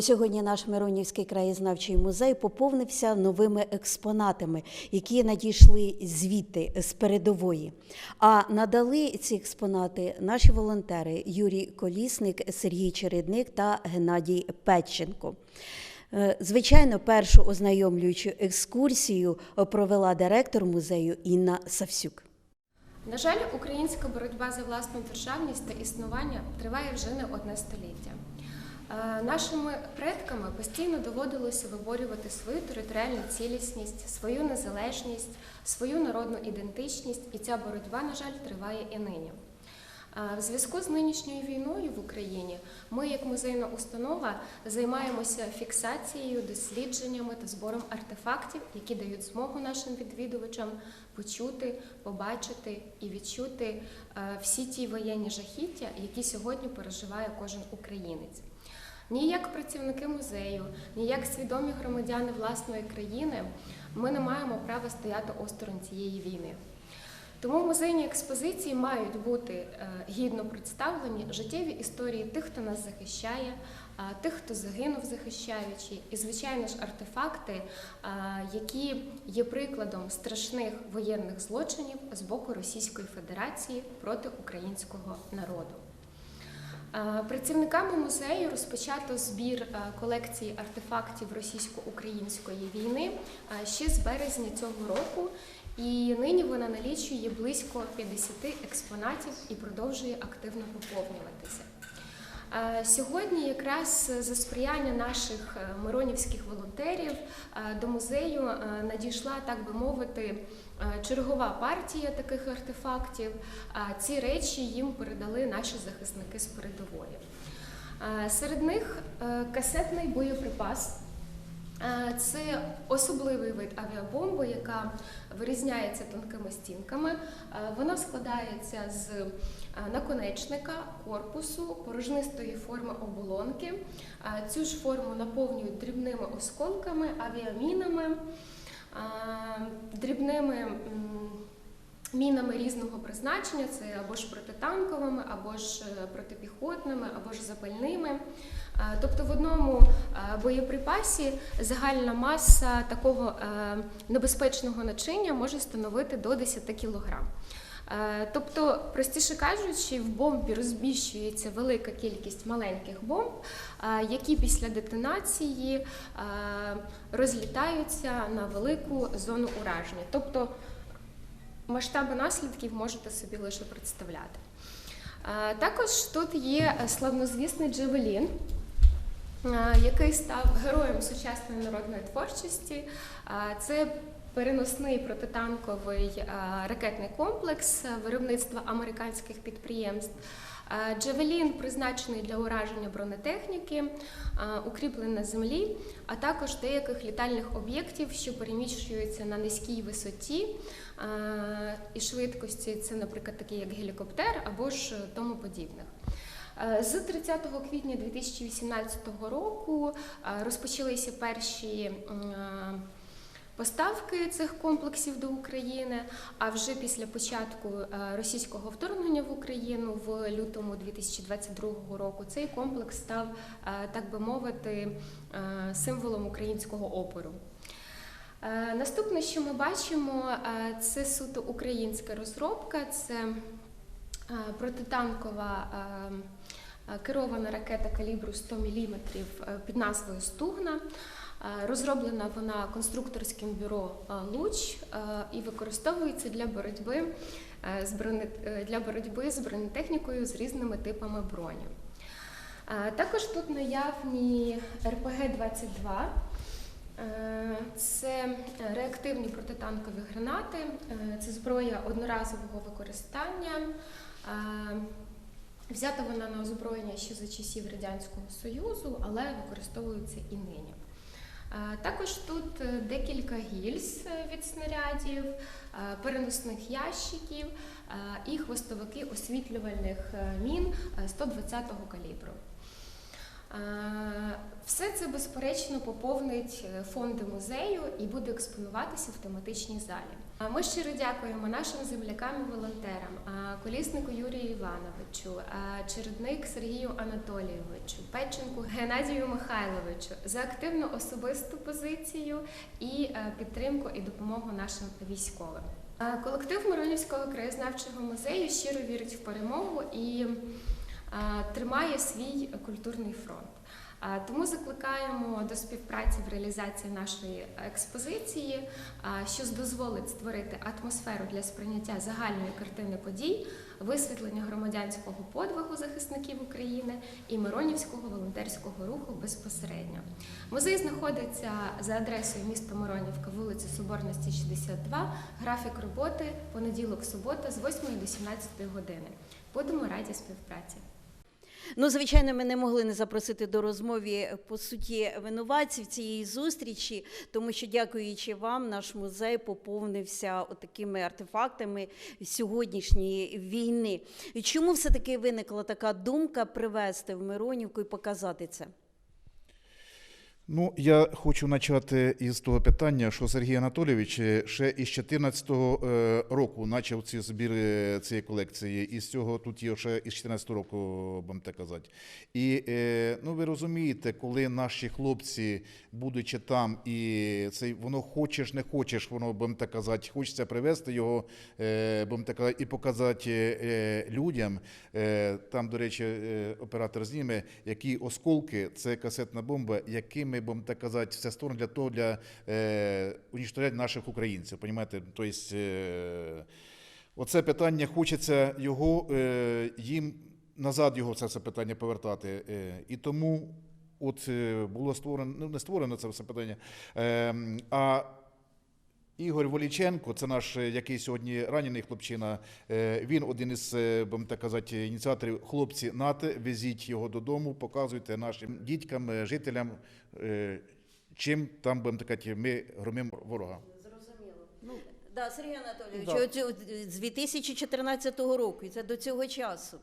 Сьогодні наш Миронівський краєзнавчий музей поповнився новими експонатами, які надійшли звідти з передової. А надали ці експонати наші волонтери Юрій Колісник, Сергій Чередник та Геннадій Петченко. Е, Звичайно, першу ознайомлюючу екскурсію провела директор музею Інна Савсюк. На жаль, українська боротьба за власну державність та існування триває вже не одне століття. Е, Нашими предками постійно доводилося виборювати свою територіальну цілісність, свою незалежність, свою народну ідентичність, і ця боротьба, на жаль, триває і нині. Е, В зв'язку з нинішньою війною в Україні ми, як музейна установа, займаємося фіксацією, дослідженнями та збором артефактів, які дають змогу нашим відвідувачам почути, побачити і відчути е, всі ті воєнні жахіття, які сьогодні переживає кожен українець. Ні як працівники музею, ні як свідомі громадяни власної країни ми не маємо права стояти осторонь цієї війни. Тому музейні експозиції мають бути е, гідно представлені життєві історії тих, хто нас захищає, тих, хто загинув захищаючи, і, звичайно ж, артефакти, які є прикладом страшних воєнних злочинів з боку Російської Федерації проти українського народу. Е, Працівниками музею розпочато збір е, колекції артефактів російсько-української війни е, ще з березня цього року, і нині вона налічує близько 50 експонатів і продовжує активно поповнюватися. Сьогодні, якраз за сприяння наших е, миронівських волонтерів, е, до музею е, надійшла, так би мовити, чергова партія таких артефактів. Ці речі їм передали наші захисники з передової. Серед них касетний боєприпас. Е, Це особливий вид авіабомби, яка вирізняється тонкими стінками. Е, Вона складається з е, наконечника, корпусу, порожнистої форми оболонки. Цю ж форму наповнюють дрібними осколками, авіамінами, дрібними мінами різного призначення. Це або ж протитанковими, або ж е, протипіхотними, або ж запальними. Е, Тобто в одному е, боєприпасі загальна маса такого небезпечного начиння може становити до 10 кг. Тобто, простіше кажучи, в бомбі розміщується велика кількість маленьких бомб, які після детонації розлітаються на велику зону ураження. Тобто масштаби наслідків можете собі лише представляти. Е, Також тут є славнозвісний Джевелін, е, який став героєм сучасної народної творчості. Е, Це переносний протитанковий ракетний комплекс виробництва американських підприємств. Джевелін призначений для ураження бронетехніки, укріплень на землі, а також деяких літальних об'єктів, що переміщуються на низькій висоті і швидкості. Це, наприклад, такі як гелікоптер або ж тому подібних. Е, З 30 квітня 2018 року е, розпочалися перші е, поставки цих комплексів до України. А вже після початку е, російського вторгнення в Україну в лютому 2022 року цей комплекс став, е, так би мовити, е, символом українського опору. Е, Наступне, що ми бачимо, е, це суто українська розробка. Це е, протитанкова керована ракета калібру 100 мм під назвою Стугна. Розроблена вона конструкторським бюро Луч і використовується для боротьби з для боротьби з бронетехнікою з різними типами броні. Також тут наявні РПГ-22. Е, Це реактивні протитанкові гранати, е, це зброя одноразового використання. Е, Взята вона на озброєння ще за часів Радянського Союзу, але використовується і нині. Е, Також тут е, декілька гільз е, від снарядів, е, переносних ящиків е, і хвостовики освітлювальних е, мін е, 120-го калібру. Все це безперечно поповнить е, фонди музею і буде експонуватися в тематичній залі. Ми щиро дякуємо нашим землякам і волонтерам, коліснику Юрію Івановичу, чередник Сергію Анатолійовичу, Печенку Геннадію Михайловичу за активну особисту позицію і е, підтримку і допомогу нашим військовим. Колектив Миронівського краєзнавчого музею щиро вірить в перемогу і тримає свій культурний фронт. А, Тому закликаємо до співпраці в реалізації нашої експозиції, а, що дозволить створити атмосферу для сприйняття загальної картини подій, висвітлення громадянського подвигу захисників України і Миронівського волонтерського руху безпосередньо. Музей знаходиться за адресою міста Миронівка, вулиця Соборності, 62. Графік роботи понеділок, субота з 8 до 17 години. Будемо раді співпраці. Ну, звичайно, ми не могли не запросити до розмови по суті винуватців цієї зустрічі, тому що, дякуючи вам, наш музей поповнився такими артефактами сьогоднішньої війни. Чому все таки виникла така думка привезти в Миронівку і показати це? Ну, я хочу почати із того питання, що Сергій Анатолійович е, ще із 2014 року почав ці збір цієї колекції, і з цього тут є ще із 2014 року, будемо так казати. І е, ну, ви розумієте, коли наші хлопці, будучи там, і це воно хочеш, не хочеш, воно будемо так казати, хочеться привезти його, е, будемо так казати, і показати е, людям. Е, Там, до речі, е, оператор зніме, які осколки, це касетна бомба, якими, будемо так казати, все сторони для того, для е, унічтожати наших українців. Понімаєте? Тобто, е, оце питання хочеться його е, їм назад його це все питання повертати. Е, і тому от е, було створено, ну не створено це все питання. Е, а Ігор Воліченко, це наш, е, який сьогодні ранений хлопчина. е, Він один із, е, будемо так казати, ініціаторів. Хлопці нати, везіть його додому, показуйте нашим дітькам, жителям, чим там будемо так казати, ми громимо ворога. Зрозуміло. Ну, да, Сергій Анатолійович, Да. з 2014 року, і це до цього часу.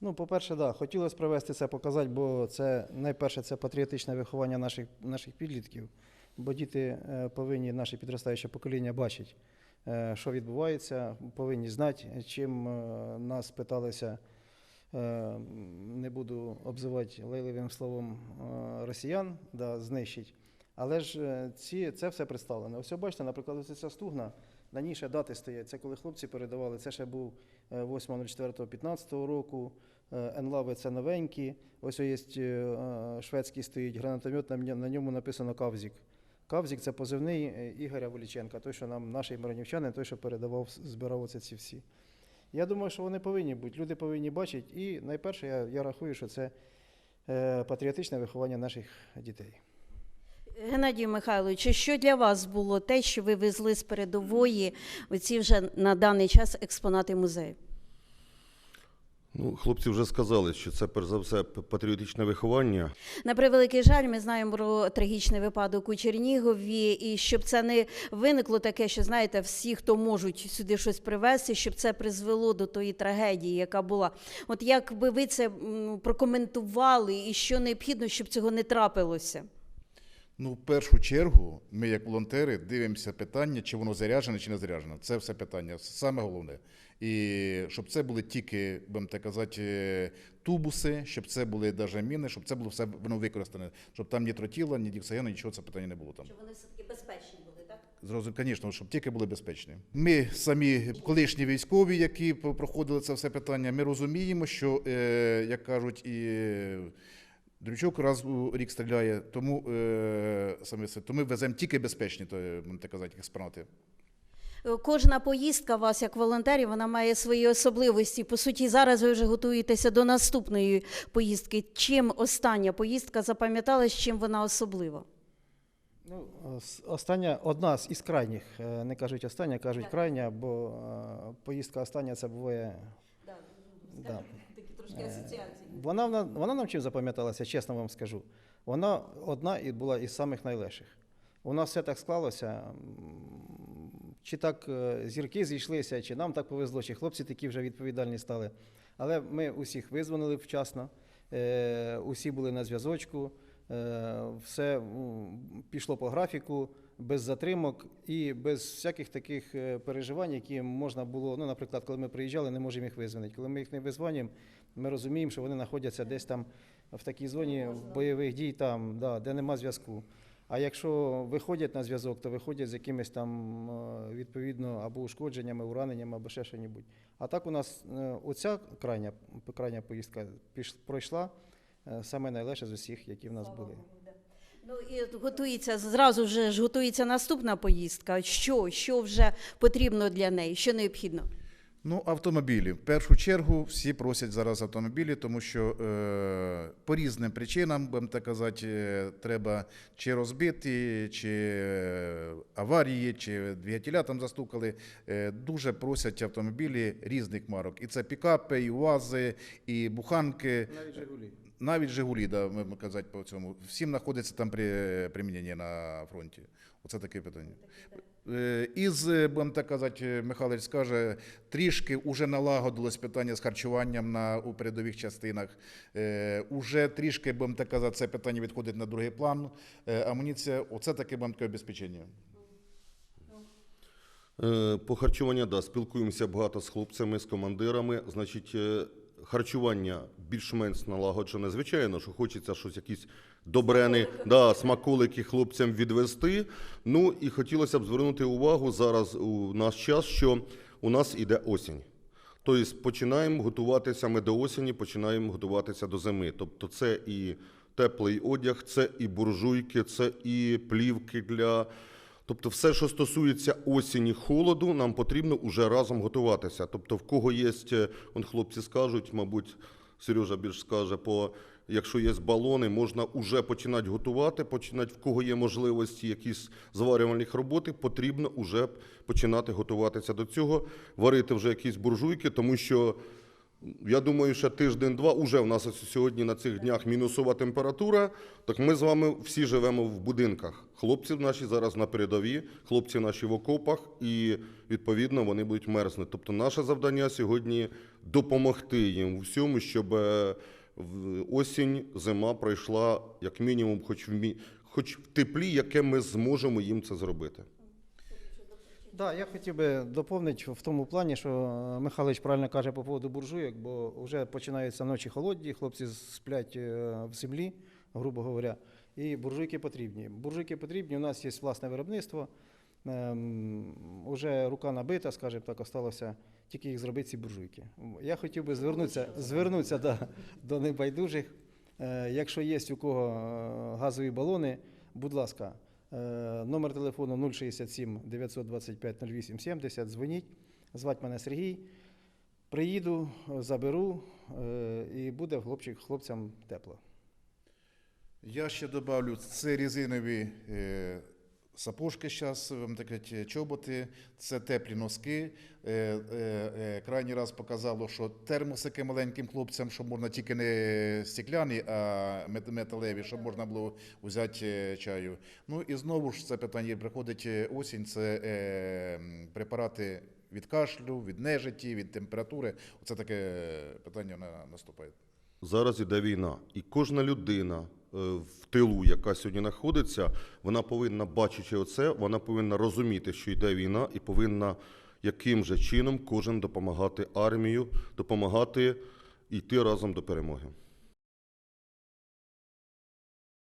Ну, по-перше, да, хотілося привести це, показати, бо це найперше це патріотичне виховання наших, наших підлітків. Бо діти е, повинні, наше підростаюче покоління, бачити, е, що відбувається, повинні знати, чим е, нас питалися, не буду обзивати лайливим словом росіян, да, знищить. Але ж ці, це все представлено. Ось бачите, наприклад, ось ця стугна, на ній ще дати стоять. Це коли хлопці передавали, це ще був е, 8.04.15 року. Енлави це новенькі. Ось є шведський стоїть гранатомет, на на ньому написано Кавзік. Кавзік це позивний е, Ігоря Воліченка, той, що нам наші миронівчани, той, що передавав, збирав оце ці всі. Я думаю, що вони повинні бути. Люди повинні бачити. І найперше, я, я рахую, що це е, патріотичне виховання наших дітей. Геннадію Михайловичу, що для вас було те, що ви везли з передової оці вже на даний час експонати музею? Ну, хлопці вже сказали, що це перш за все патріотичне виховання. На превеликий жаль, ми знаємо про трагічний випадок у Чернігові, і щоб це не виникло таке, що знаєте, всі, хто можуть сюди щось привезти, щоб це призвело до тої трагедії, яка була. От як би ви це прокоментували, і що необхідно, щоб цього не трапилося? Ну, в першу чергу, ми, як волонтери, дивимося питання, чи воно заряджене, чи не заряджене. Це все питання, саме головне. І щоб це були тільки, будемо так казати, е, тубуси, щоб це були навіть міни, щоб це було все воно використане, щоб там ні тротіла, ні діоксигену, нічого це питання не було там. Щоб вони все-таки безпечні були, так? Зрозуміло, звісно, щоб тільки були безпечні. Ми самі колишні військові, які проходили це все питання, ми розуміємо, що, е, як кажуть, і Дрючок раз у рік стріляє, тому е, саме це, то ми веземо тільки безпечні, то е, так казати, експонати. Е, Кожна поїздка вас, як волонтерів, вона має свої особливості. По суті, зараз ви вже готуєтеся до наступної поїздки. Чим остання поїздка запам'яталась, чим вона особлива? Ну, остання, одна з із крайніх, е, не кажуть остання, кажуть Так. крайня, бо поїздка остання це буває. Да. Трошки Е, асоціації. Вона, вона, вона нам чим запам'яталася, чесно вам скажу. Вона одна і була із самих найлегших. У нас все так склалося. Чи так е, зірки зійшлися, чи нам так повезло, чи хлопці такі вже відповідальні стали. Але ми усіх визвонили вчасно, е, усі були на зв'язочку, все пішло по графіку. Без затримок і без всяких таких е, переживань, які можна було. Ну, наприклад, коли ми приїжджали, не можемо їх визвонити. Коли ми їх не визвонюємо, ми розуміємо, що вони знаходяться десь там в такій зоні бойових дій, там, да, де нема зв'язку. А якщо виходять на зв'язок, то виходять з якимись там е, відповідно або ушкодженнями, ураненнями, або ще що-небудь. А так у нас е, оця крайня, крайня поїздка пройшла саме найлегше з усіх, які в нас були. Ну і готується зразу вже ж готується наступна поїздка. Що, що вже потрібно для неї, що необхідно? Ну, автомобілі. В першу чергу всі просять зараз автомобілі, тому що е, по різним причинам, будемо так казати, е, треба чи розбити, чи е, аварії, чи двигателя там застукали. Е, дуже просять автомобілі різних марок. І це пікапи, і УАЗи, і буханки. Навіть Жигулі. Навіть Жигулі, да, ми казати по цьому. Всім знаходиться там при приміненні на фронті. Оце таке питання. Е, Із, е, будемо так казати, е, Михайлович скаже, трішки вже налагодилось питання з харчуванням на, у передових частинах. Е, уже трішки, будемо так казати, це питання відходить на другий план. Е, амуніція, оце таке будемо таке обезпечення. По харчуванню, да, спілкуємося багато з хлопцями, з командирами. Значить, харчування більш-менш налагоджене. Звичайно, що хочеться щось якісь добрени, да, смаколики хлопцям відвести. Ну і хотілося б звернути увагу зараз у наш час, що у нас іде осінь. Тобто починаємо готуватися ми до осені, починаємо готуватися до зими. Тобто це і теплий одяг, це і буржуйки, це і плівки для. Тобто, все, що стосується осені, холоду, нам потрібно уже разом готуватися. Тобто, в кого є, е, он хлопці скажуть, мабуть, Сережа більш скаже, по якщо є балони, можна вже починати готувати, починати, в кого є можливості якісь зварювальних роботи, потрібно вже починати готуватися до цього, варити вже якісь буржуйки, тому що я думаю, що тиждень-два уже в нас сьогодні на цих днях мінусова температура. Так ми з вами всі живемо в будинках. Хлопці наші зараз на передовій, хлопці наші в окопах, і відповідно вони будуть мерзнути. Тобто, наше завдання сьогодні допомогти їм всьому, щоб е, осінь, зима пройшла як мінімум, хоч в хоч в теплі, яке ми зможемо їм це зробити. Да, я хотів би доповнити в тому плані, що е, Михайлович правильно каже по поводу буржуйок, бо вже починаються ночі холодні, хлопці сплять е, в землі, грубо говоря, і буржуйки потрібні. Буржуйки потрібні, у нас є власне виробництво. Ем, уже рука набита, скажімо так, осталося тільки їх зробити ці буржуйки. Я хотів би звернутися, звернутися да, до небайдужих. Е, якщо є у кого газові балони, будь ласка, номер телефону 067 925 08 70, дзвоніть, звати мене Сергій. Приїду, заберу е, і буде хлопчик, хлопцям тепло. Я ще добавлю, це резинові е, сапожки зараз, так сказати, чоботи, це теплі носки. Е, е, е, крайній раз показало, що термосики маленьким хлопцям, що можна тільки не стекляні, а мет- металеві, щоб можна було взяти е, чаю. Ну і знову ж це питання приходить е, осінь, це е, препарати від кашлю, від нежиті, від температури. Оце таке питання на- наступає. Зараз іде війна, і кожна людина е, в тилу, яка сьогодні знаходиться, вона повинна, бачачи оце, вона повинна розуміти, що йде війна, і повинна яким же чином кожен допомагати армію, допомагати йти разом до перемоги.